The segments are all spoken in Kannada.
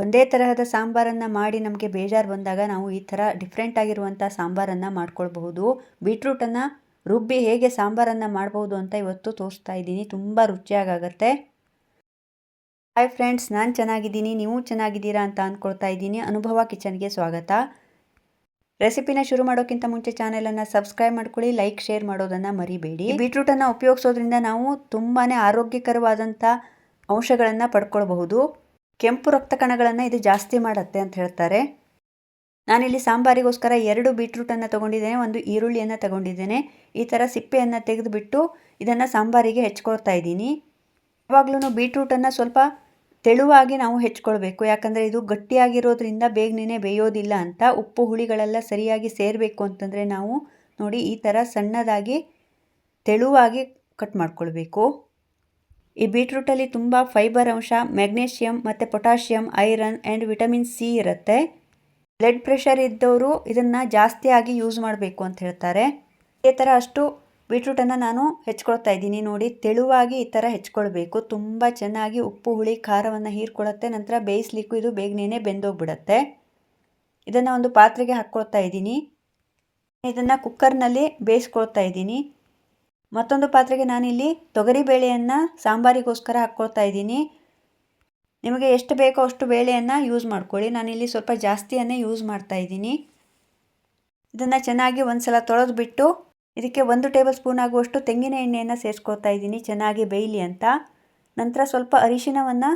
ಒಂದೇ ತರಹದ ಸಾಂಬಾರನ್ನು ಮಾಡಿ ನಮಗೆ ಬೇಜಾರು ಬಂದಾಗ ನಾವು ಈ ಥರ ಡಿಫ್ರೆಂಟ್ ಆಗಿರುವಂಥ ಸಾಂಬಾರನ್ನು ಮಾಡ್ಕೊಳ್ಬಹುದು. ಬೀಟ್ರೂಟನ್ನು ರುಬ್ಬಿ ಹೇಗೆ ಸಾಂಬಾರನ್ನು ಮಾಡ್ಬೋದು ಅಂತ ಇವತ್ತು ತೋರಿಸ್ತಾ ಇದ್ದೀನಿ. ತುಂಬ ರುಚಿಯಾಗತ್ತೆ ಹಾಯ್ ಫ್ರೆಂಡ್ಸ್ ನಾನು ಚೆನ್ನಾಗಿದ್ದೀನಿ, ನೀವು ಚೆನ್ನಾಗಿದ್ದೀರಾ ಅಂತ ಅಂದ್ಕೊಳ್ತಾ ಇದ್ದೀನಿ. ಅನುಭವ ಕಿಚನ್ಗೆ ಸ್ವಾಗತ. ರೆಸಿಪಿನ ಶುರು ಮಾಡೋಕ್ಕಿಂತ ಮುಂಚೆ ಚಾನೆಲನ್ನು ಸಬ್ಸ್ಕ್ರೈಬ್ ಮಾಡ್ಕೊಳ್ಳಿ, ಲೈಕ್, ಶೇರ್ ಮಾಡೋದನ್ನು ಮರಿಬೇಡಿ. ಬೀಟ್ರೂಟನ್ನು ಉಪಯೋಗಿಸೋದ್ರಿಂದ ನಾವು ತುಂಬಾ ಆರೋಗ್ಯಕರವಾದಂಥ ಅಂಶಗಳನ್ನು ಪಡ್ಕೊಳ್ಬಹುದು. ಕೆಂಪು ರಕ್ತ ಕಣಗಳನ್ನು ಇದು ಜಾಸ್ತಿ ಮಾಡುತ್ತೆ ಅಂತ ಹೇಳ್ತಾರೆ. ನಾನಿಲ್ಲಿ ಸಾಂಬಾರಿಗೋಸ್ಕರ ಎರಡು ಬೀಟ್ರೂಟನ್ನು ತೊಗೊಂಡಿದ್ದೇನೆ, ಒಂದು ಈರುಳ್ಳಿಯನ್ನು ತಗೊಂಡಿದ್ದೇನೆ. ಈ ಥರ ಸಿಪ್ಪೆಯನ್ನು ತೆಗೆದುಬಿಟ್ಟು ಇದನ್ನು ಸಾಂಬಾರಿಗೆ ಹೆಚ್ಕೊಳ್ತಾ ಇದ್ದೀನಿ. ಯಾವಾಗಲೂ ಬೀಟ್ರೂಟನ್ನು ಸ್ವಲ್ಪ ತೆಳುವಾಗಿ ನಾವು ಹೆಚ್ಕೊಳ್ಬೇಕು. ಯಾಕಂದರೆ ಇದು ಗಟ್ಟಿಯಾಗಿರೋದ್ರಿಂದ ಬೇಗನೆ ಬೇಯೋದಿಲ್ಲ ಅಂತ, ಉಪ್ಪು ಹುಳಿಗಳೆಲ್ಲ ಸರಿಯಾಗಿ ಸೇರಬೇಕು ಅಂತಂದರೆ ನಾವು ನೋಡಿ ಈ ಥರ ಸಣ್ಣದಾಗಿ ತೆಳುವಾಗಿ ಕಟ್ ಮಾಡ್ಕೊಳ್ಬೇಕು. ಈ ಬೀಟ್ರೂಟಲ್ಲಿ ತುಂಬ ಫೈಬರ್ ಅಂಶ ಮ್ಯಾಗ್ನೇಷಿಯಮ್ ಮತ್ತು potassium iron and vitamin C ಇರುತ್ತೆ. ಬ್ಲಡ್ ಪ್ರೆಷರ್ ಇದ್ದವರು ಇದನ್ನು ಜಾಸ್ತಿಯಾಗಿ ಯೂಸ್ ಮಾಡಬೇಕು ಅಂತ ಹೇಳ್ತಾರೆ. ಇದೇ ಥರ ಅಷ್ಟು ಬೀಟ್ರೂಟನ್ನು ನಾನು ಹೆಚ್ಕೊಳ್ತಾ ಇದ್ದೀನಿ ನೋಡಿ. ತೆಳುವಾಗಿ ಈ ಥರ ಹೆಚ್ಕೊಳ್ಬೇಕು. ತುಂಬ ಚೆನ್ನಾಗಿ ಉಪ್ಪು, ಹುಳಿ, ಖಾರವನ್ನು ಹೀರ್ಕೊಳ್ಳುತ್ತೆ. ನಂತರ ಬೇಯಿಸ್ಲಿಕ್ಕೂ ಇದು ಬೇಗನೆ ಬೆಂದೋಗ್ಬಿಡತ್ತೆ. ಇದನ್ನು ಒಂದು ಪಾತ್ರೆಗೆ ಹಾಕ್ಕೊಳ್ತಾ ಇದ್ದೀನಿ. ಇದನ್ನು ಕುಕ್ಕರ್ನಲ್ಲಿ ಬೇಯಿಸ್ಕೊಳ್ತಾ ಇದ್ದೀನಿ. ಮತ್ತೊಂದು ಪಾತ್ರೆಗೆ ನಾನಿಲ್ಲಿ ತೊಗರಿಬೇಳೆಯನ್ನು ಸಾಂಬಾರಿಗೋಸ್ಕರ ಹಾಕ್ಕೊಳ್ತಾ ಇದ್ದೀನಿ. ನಿಮಗೆ ಎಷ್ಟು ಬೇಕೋ ಅಷ್ಟು ಬೇಳೆಯನ್ನು ಯೂಸ್ ಮಾಡ್ಕೊಳ್ಳಿ. ನಾನಿಲ್ಲಿ ಸ್ವಲ್ಪ ಜಾಸ್ತಿಯನ್ನೇ ಯೂಸ್ ಮಾಡ್ತಾ ಇದ್ದೀನಿ. ಇದನ್ನು ಚೆನ್ನಾಗಿ ಒಂದು ಸಲ ತೊಳೆದ್ಬಿಟ್ಟು ಇದಕ್ಕೆ ಒಂದು ಟೇಬಲ್ ಸ್ಪೂನ್ ಆಗುವಷ್ಟು ತೆಂಗಿನ ಎಣ್ಣೆಯನ್ನು ಸೇರಿಸ್ಕೊಳ್ತಾ ಇದ್ದೀನಿ, ಚೆನ್ನಾಗಿ ಬೇಯಲಿ ಅಂತ. ನಂತರ ಸ್ವಲ್ಪ ಅರಿಶಿನವನ್ನು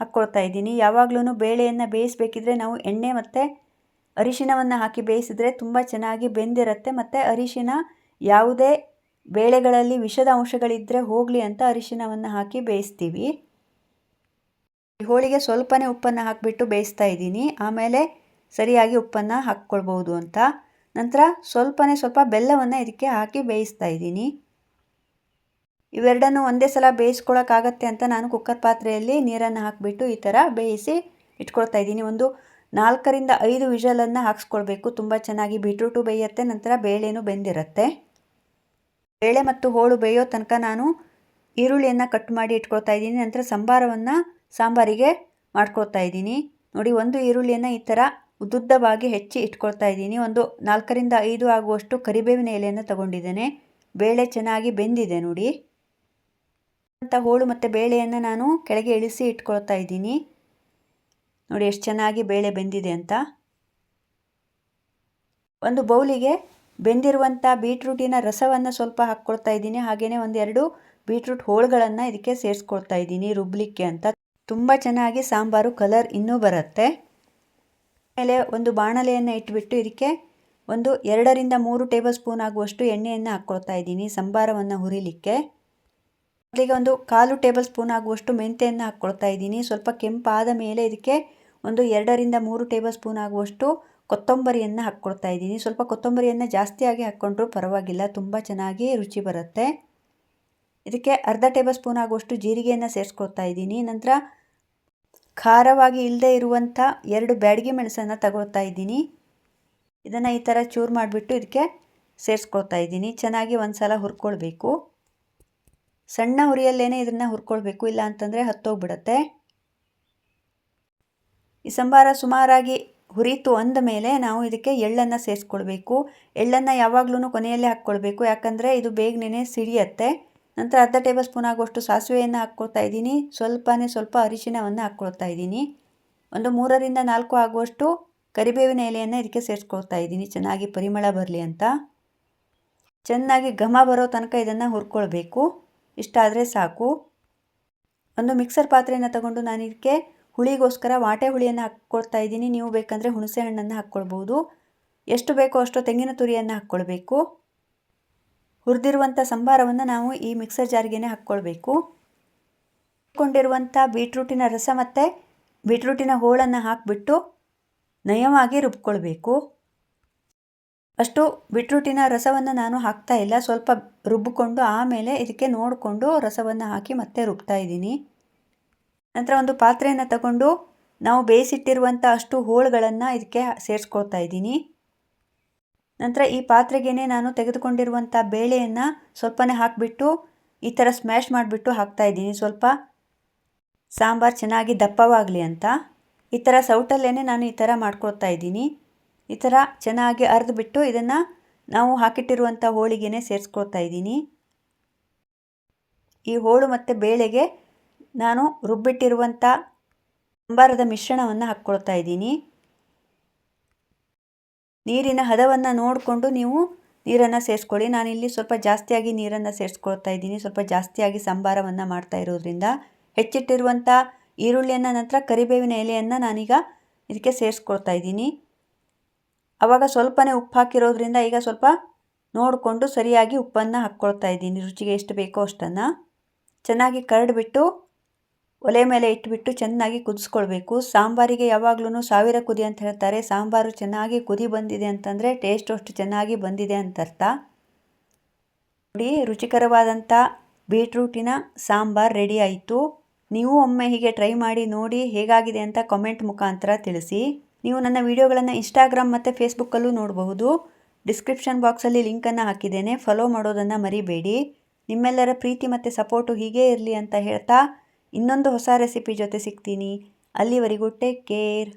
ಹಾಕ್ಕೊಳ್ತಾ ಇದ್ದೀನಿ. ಯಾವಾಗಲೂ ಬೇಳೆಯನ್ನು ಬೇಯಿಸಬೇಕಿದ್ರೆ ನಾವು ಎಣ್ಣೆ ಮತ್ತು ಅರಿಶಿನವನ್ನು ಹಾಕಿ ಬೇಯಿಸಿದ್ರೆ ತುಂಬ ಚೆನ್ನಾಗಿ ಬೆಂದಿರುತ್ತೆ. ಮತ್ತು ಅರಿಶಿನ ಯಾವುದೇ ಬೇಳೆಗಳಲ್ಲಿ ವಿಷದ ಅಂಶಗಳಿದ್ದರೆ ಹೋಗಲಿ ಅಂತ ಅರಿಶಿನವನ್ನು ಹಾಕಿ ಬೇಯಿಸ್ತೀವಿ. ಹೋಳಿಗೆ ಸ್ವಲ್ಪನೇ ಉಪ್ಪನ್ನು ಹಾಕಿಬಿಟ್ಟು ಬೇಯಿಸ್ತಾ ಇದ್ದೀನಿ. ಆಮೇಲೆ ಸರಿಯಾಗಿ ಉಪ್ಪನ್ನು ಹಾಕ್ಕೊಳ್ಬೋದು ಅಂತ. ನಂತರ ಸ್ವಲ್ಪನೇ ಸ್ವಲ್ಪ ಬೆಲ್ಲವನ್ನು ಇದಕ್ಕೆ ಹಾಕಿ ಬೇಯಿಸ್ತಾ ಇದ್ದೀನಿ. ಇವೆರಡನ್ನು ಒಂದೇ ಸಲ ಬೇಯಿಸ್ಕೊಳ್ಳೋಕ್ಕಾಗತ್ತೆ ಅಂತ ನಾನು ಕುಕ್ಕರ್ ಪಾತ್ರೆಯಲ್ಲಿ ನೀರನ್ನು ಹಾಕಿಬಿಟ್ಟು ಈ ಥರ ಬೇಯಿಸಿ ಇಟ್ಕೊಳ್ತಾ ಇದ್ದೀನಿ. ಒಂದು ನಾಲ್ಕರಿಂದ ಐದು ವಿಷಲನ್ನು ಹಾಕ್ಸ್ಕೊಳ್ಬೇಕು. ತುಂಬ ಚೆನ್ನಾಗಿ ಬೀಟ್ರೂಟು ಬೇಯುತ್ತೆ, ನಂತರ ಬೇಳೆನೂ ಬೆಂದಿರುತ್ತೆ. ಬೇಳೆ ಮತ್ತು ಹೋಳು ಬೇಯೋ ತನಕ ನಾನು ಈರುಳ್ಳಿಯನ್ನು ಕಟ್ ಮಾಡಿ ಇಟ್ಕೊಳ್ತಾ ಇದ್ದೀನಿ. ನಂತರ ಸಂಬಾರವನ್ನು ಸಾಂಬಾರಿಗೆ ಮಾಡ್ಕೊಳ್ತಾ ಇದ್ದೀನಿ. ನೋಡಿ, ಒಂದು ಈರುಳ್ಳಿಯನ್ನು ಈ ಥರ ಉದ್ದುದ್ದವಾಗಿ ಹೆಚ್ಚಿ ಇಟ್ಕೊಳ್ತಾ ಇದ್ದೀನಿ. ಒಂದು ನಾಲ್ಕರಿಂದ ಐದು ಆಗುವಷ್ಟು ಕರಿಬೇವಿನ ಎಲೆಯನ್ನು ತಗೊಂಡಿದ್ದೇನೆ. ಬೇಳೆ ಚೆನ್ನಾಗಿ ಬೆಂದಿದೆ ನೋಡಿ. ಅಂತ ಹೋಳು ಮತ್ತು ಬೇಳೆಯನ್ನು ನಾನು ಕೆಳಗೆ ಇಳಿಸಿ ಇಟ್ಕೊಳ್ತಾ ಇದ್ದೀನಿ. ನೋಡಿ, ಎಷ್ಟು ಚೆನ್ನಾಗಿ ಬೇಳೆ ಬೆಂದಿದೆ ಅಂತ. ಒಂದು ಬೌಲಿಗೆ ಬೆಂದಿರುವಂಥ ಬೀಟ್ರೂಟಿನ ರಸವನ್ನು ಸ್ವಲ್ಪ ಹಾಕ್ಕೊಳ್ತಾ ಇದ್ದೀನಿ. ಹಾಗೆಯೇ ಒಂದೆರಡು ಬೀಟ್ರೂಟ್ ಹೋಳುಗಳನ್ನು ಇದಕ್ಕೆ ಸೇರಿಸ್ಕೊಳ್ತಾ ಇದ್ದೀನಿ ರುಬ್ಲಿಕ್ಕೆ ಅಂತ. ತುಂಬ ಚೆನ್ನಾಗಿ ಸಾಂಬಾರು ಕಲರ್ ಇನ್ನೂ ಬರುತ್ತೆ. ಆಮೇಲೆ ಒಂದು ಬಾಣಲೆಯನ್ನು ಇಟ್ಬಿಟ್ಟು ಇದಕ್ಕೆ ಒಂದು ಎರಡರಿಂದ ಮೂರು ಟೇಬಲ್ ಸ್ಪೂನ್ ಆಗುವಷ್ಟು ಎಣ್ಣೆಯನ್ನು ಹಾಕ್ಕೊಳ್ತಾ ಇದ್ದೀನಿ ಸಂಬಾರವನ್ನು ಹುರಿಲಿಕ್ಕೆ. ಮೊದಲಿಗೆ ಒಂದು ಕಾಲು ಟೇಬಲ್ ಸ್ಪೂನ್ ಆಗುವಷ್ಟು ಮೆಂತೆಯನ್ನು ಹಾಕ್ಕೊಳ್ತಾ ಇದ್ದೀನಿ. ಸ್ವಲ್ಪ ಕೆಂಪಾದ ಮೇಲೆ ಇದಕ್ಕೆ ಒಂದು ಎರಡರಿಂದ ಮೂರು ಟೇಬಲ್ ಸ್ಪೂನ್ ಆಗುವಷ್ಟು ಕೊತ್ತಂಬರಿಯನ್ನು ಹಾಕ್ಕೊಳ್ತಾ ಇದ್ದೀನಿ. ಸ್ವಲ್ಪ ಕೊತ್ತಂಬರಿಯನ್ನು ಜಾಸ್ತಿಯಾಗಿ ಹಾಕ್ಕೊಂಡ್ರೂ ಪರವಾಗಿಲ್ಲ, ತುಂಬ ಚೆನ್ನಾಗಿ ರುಚಿ ಬರುತ್ತೆ. ಇದಕ್ಕೆ ಅರ್ಧ ಟೇಬಲ್ ಸ್ಪೂನ್ ಆಗುವಷ್ಟು ಜೀರಿಗೆಯನ್ನು ಸೇರಿಸ್ಕೊಳ್ತಾ ಇದ್ದೀನಿ. ನಂತರ ಖಾರವಾಗಿ ಇಲ್ಲದೆ ಇರುವಂಥ ಎರಡು ಬ್ಯಾಡಿಗೆ ಮೆಣಸನ್ನು ತಗೊಳ್ತಾ ಇದ್ದೀನಿ. ಇದನ್ನು ಈ ಥರ ಚೂರು ಮಾಡಿಬಿಟ್ಟು ಇದಕ್ಕೆ ಸೇರಿಸ್ಕೊಳ್ತಾ ಇದ್ದೀನಿ. ಚೆನ್ನಾಗಿ ಒಂದು ಸಲ ಹುರ್ಕೊಳ್ಬೇಕು. ಸಣ್ಣ ಉರಿಯಲ್ಲೇ ಇದನ್ನು ಹುರ್ಕೊಳ್ಬೇಕು, ಇಲ್ಲ ಅಂತಂದರೆ ಹತ್ತೋಗ್ಬಿಡತ್ತೆ. ಈ ಸಂಬಾರ ಸುಮಾರಾಗಿ ಹುರಿತು ಅಂದ ಮೇಲೆ ನಾವು ಇದಕ್ಕೆ ಎಳ್ಳನ್ನು ಸೇರಿಸ್ಕೊಳ್ಬೇಕು ಎಳ್ಳನ್ನು ಯಾವಾಗಲೂ ಕೊನೆಯಲ್ಲೇ ಹಾಕ್ಕೊಳ್ಬೇಕು. ಯಾಕಂದರೆ ಇದು ಬೇಗನೆ ಸಿಡಿಯತ್ತೆ. ನಂತರ ಅರ್ಧ ಟೇಬಲ್ ಸ್ಪೂನ್ ಆಗುವಷ್ಟು ಸಾಸಿವೆಯನ್ನು ಹಾಕ್ಕೊಳ್ತಾ ಇದ್ದೀನಿ. ಸ್ವಲ್ಪನೇ ಸ್ವಲ್ಪ ಅರಿಶಿನವನ್ನು ಹಾಕ್ಕೊಳ್ತಾ ಇದ್ದೀನಿ. ಒಂದು ಮೂರರಿಂದ ನಾಲ್ಕು ಆಗುವಷ್ಟು ಕರಿಬೇವಿನ ಎಲೆಯನ್ನು ಇದಕ್ಕೆ ಸೇರಿಸ್ಕೊಳ್ತಾ ಇದ್ದೀನಿ. ಚೆನ್ನಾಗಿ ಪರಿಮಳ ಬರಲಿ ಅಂತ. ಚೆನ್ನಾಗಿ ಘಮ ಬರೋ ತನಕ ಇದನ್ನು ಹುರ್ಕೊಳ್ಬೇಕು. ಇಷ್ಟಾದರೆ ಸಾಕು. ಒಂದು ಮಿಕ್ಸರ್ ಪಾತ್ರೆಯನ್ನು ತಗೊಂಡು ನಾನು ಇದಕ್ಕೆ ಹುಳಿಗೋಸ್ಕರ ವಾಟೆ ಹುಳಿಯನ್ನು ಹಾಕ್ಕೊಳ್ತಾ ಇದ್ದೀನಿ. ನೀವು ಬೇಕಂದರೆ ಹುಣಸೆ ಹಣ್ಣನ್ನು ಹಾಕ್ಕೊಳ್ಬೋದು ಎಷ್ಟು ಬೇಕೋ ಅಷ್ಟು ತೆಂಗಿನ ತುರಿಯನ್ನು ಹಾಕ್ಕೊಳ್ಬೇಕು. ಹುರಿದಿರುವಂಥ ಸಂಬಾರವನ್ನು ನಾವು ಈ ಮಿಕ್ಸರ್ ಜಾರಿಗೆ ಹಾಕ್ಕೊಳ್ಬೇಕು. ಹಾಕ್ಕೊಂಡಿರುವಂಥ ಬೀಟ್ರೂಟಿನ ರಸ ಮತ್ತು ಬೀಟ್ರೂಟಿನ ಹೋಳನ್ನು ಹಾಕಿಬಿಟ್ಟು ನಯವಾಗಿ ರುಬ್ಕೊಳ್ಬೇಕು. ಅಷ್ಟು ಬೀಟ್ರೂಟಿನ ರಸವನ್ನು ನಾನು ಹಾಕ್ತಾ ಇಲ್ಲ. ಸ್ವಲ್ಪ ರುಬ್ಬಿಕೊಂಡು ಆಮೇಲೆ ಇದಕ್ಕೆ ನೋಡಿಕೊಂಡು ರಸವನ್ನು ಹಾಕಿ ಮತ್ತೆ ರುಬ್ತಾ ಇದ್ದೀನಿ. ನಂತರ ಒಂದು ಪಾತ್ರೆಯನ್ನು ತಗೊಂಡು ನಾವು ಬೇಯಿಸಿಟ್ಟಿರುವಂಥ ಅಷ್ಟು ಹೋಳುಗಳನ್ನು ಇದಕ್ಕೆ ಸೇರಿಸ್ಕೊಳ್ತಾ ಇದ್ದೀನಿ. ನಂತರ ಈ ಪಾತ್ರೆಗೇ ನಾನು ತೆಗೆದುಕೊಂಡಿರುವಂಥ ಬೇಳೆಯನ್ನು ಸ್ವಲ್ಪನೇ ಹಾಕಿಬಿಟ್ಟು ಈ ಥರ ಸ್ಮ್ಯಾಶ್ ಮಾಡಿಬಿಟ್ಟು ಹಾಕ್ತಾಯಿದ್ದೀನಿ ಸ್ವಲ್ಪ ಸಾಂಬಾರು ಚೆನ್ನಾಗಿ ದಪ್ಪವಾಗಲಿ ಅಂತ. ಈ ಥರ ಸೌಟಲ್ಲೇ ನಾನು ಈ ಥರ ಮಾಡ್ಕೊಳ್ತಾ ಇದ್ದೀನಿ. ಈ ಥರ ಚೆನ್ನಾಗಿ ಅರ್ದ್ಬಿಟ್ಟು ಇದನ್ನು ನಾವು ಹಾಕಿಟ್ಟಿರುವಂಥ ಹೋಳಿಗೆನೇ ಸೇರಿಸ್ಕೊಳ್ತಾ ಇದ್ದೀನಿ. ಈ ಹೋಳು ಮತ್ತು ಬೇಳೆಗೆ ನಾನು ರುಬ್ಬಿಟ್ಟಿರುವಂಥ ಸಾಂಬಾರದ ಮಿಶ್ರಣವನ್ನು ಹಾಕ್ಕೊಳ್ತಾ ಇದ್ದೀನಿ. ನೀರಿನ ಹದವನ್ನು ನೋಡಿಕೊಂಡು ನೀವು ನೀರನ್ನು ಸೇರಿಸ್ಕೊಳ್ಳಿ. ನಾನಿಲ್ಲಿ ಸ್ವಲ್ಪ ಜಾಸ್ತಿಯಾಗಿ ನೀರನ್ನು ಸೇರಿಸ್ಕೊಳ್ತಾ ಇದ್ದೀನಿ. ಸ್ವಲ್ಪ ಜಾಸ್ತಿಯಾಗಿ ಸಾಂಬಾರವನ್ನು ಮಾಡ್ತಾ ಇರೋದ್ರಿಂದ ಹೆಚ್ಚಿಟ್ಟಿರುವಂಥ ಈರುಳ್ಳಿಯನ್ನು, ನಂತರ ಕರಿಬೇವಿನ ಎಲೆಯನ್ನು ನಾನೀಗ ಇದಕ್ಕೆ ಸೇರಿಸ್ಕೊಳ್ತಾ ಇದ್ದೀನಿ. ಆವಾಗ ಸ್ವಲ್ಪನೇ ಉಪ್ಪು ಹಾಕಿರೋದ್ರಿಂದ ಈಗ ಸ್ವಲ್ಪ ನೋಡಿಕೊಂಡು ಸರಿಯಾಗಿ ಉಪ್ಪನ್ನು ಹಾಕ್ಕೊಳ್ತಾ ಇದ್ದೀನಿ. ರುಚಿಗೆ ಎಷ್ಟು ಬೇಕೋ ಅಷ್ಟನ್ನು. ಚೆನ್ನಾಗಿ ಕರಡಿಬಿಟ್ಟು ಒಲೆ ಮೇಲೆ ಇಟ್ಬಿಟ್ಟು ಚೆನ್ನಾಗಿ ಕುದಿಸ್ಕೊಳ್ಬೇಕು. ಸಾಂಬಾರಿಗೆ ಯಾವಾಗಲೂ ಸಾವಿರ ಕುದಿ ಅಂತ ಹೇಳ್ತಾರೆ. ಸಾಂಬಾರು ಚೆನ್ನಾಗಿ ಕುದಿ ಬಂದಿದೆ ಅಂತಂದರೆ ಟೇಸ್ಟ್ ಅಷ್ಟು ಚೆನ್ನಾಗಿ ಬಂದಿದೆ ಅಂತ ಅರ್ಥ ನೋಡಿ ರುಚಿಕರವಾದಂಥ ಬೀಟ್ರೂಟಿನ ಸಾಂಬಾರು ರೆಡಿ ಆಯಿತು. ನೀವು ಒಮ್ಮೆ ಹೀಗೆ ಟ್ರೈ ಮಾಡಿ ನೋಡಿ ಹೇಗಾಗಿದೆ ಅಂತ ಕಮೆಂಟ್ ಮುಖಾಂತರ ತಿಳಿಸಿ. ನೀವು ನನ್ನ ವಿಡಿಯೋಗಳನ್ನು ಇನ್ಸ್ಟಾಗ್ರಾಮ್ ಮತ್ತು ಫೇಸ್ಬುಕ್ಕಲ್ಲೂ ನೋಡಬಹುದು. ಡಿಸ್ಕ್ರಿಪ್ಷನ್ ಬಾಕ್ಸಲ್ಲಿ ಲಿಂಕನ್ನು ಹಾಕಿದ್ದೇನೆ. ಫಾಲೋ ಮಾಡೋದನ್ನು ಮರಿಬೇಡಿ. ನಿಮ್ಮೆಲ್ಲರ ಪ್ರೀತಿ ಮತ್ತು ಸಪೋರ್ಟು ಹೀಗೇ ಇರಲಿ ಅಂತ ಹೇಳ್ತಾ ಇನ್ನೊಂದು ಹೊಸ ರೆಸಿಪಿ ಜೊತೆ ಸಿಗ್ತೀನಿ. ಅಲ್ಲಿವರೆಗೂ ಟೇಕ್ ಕೇರ್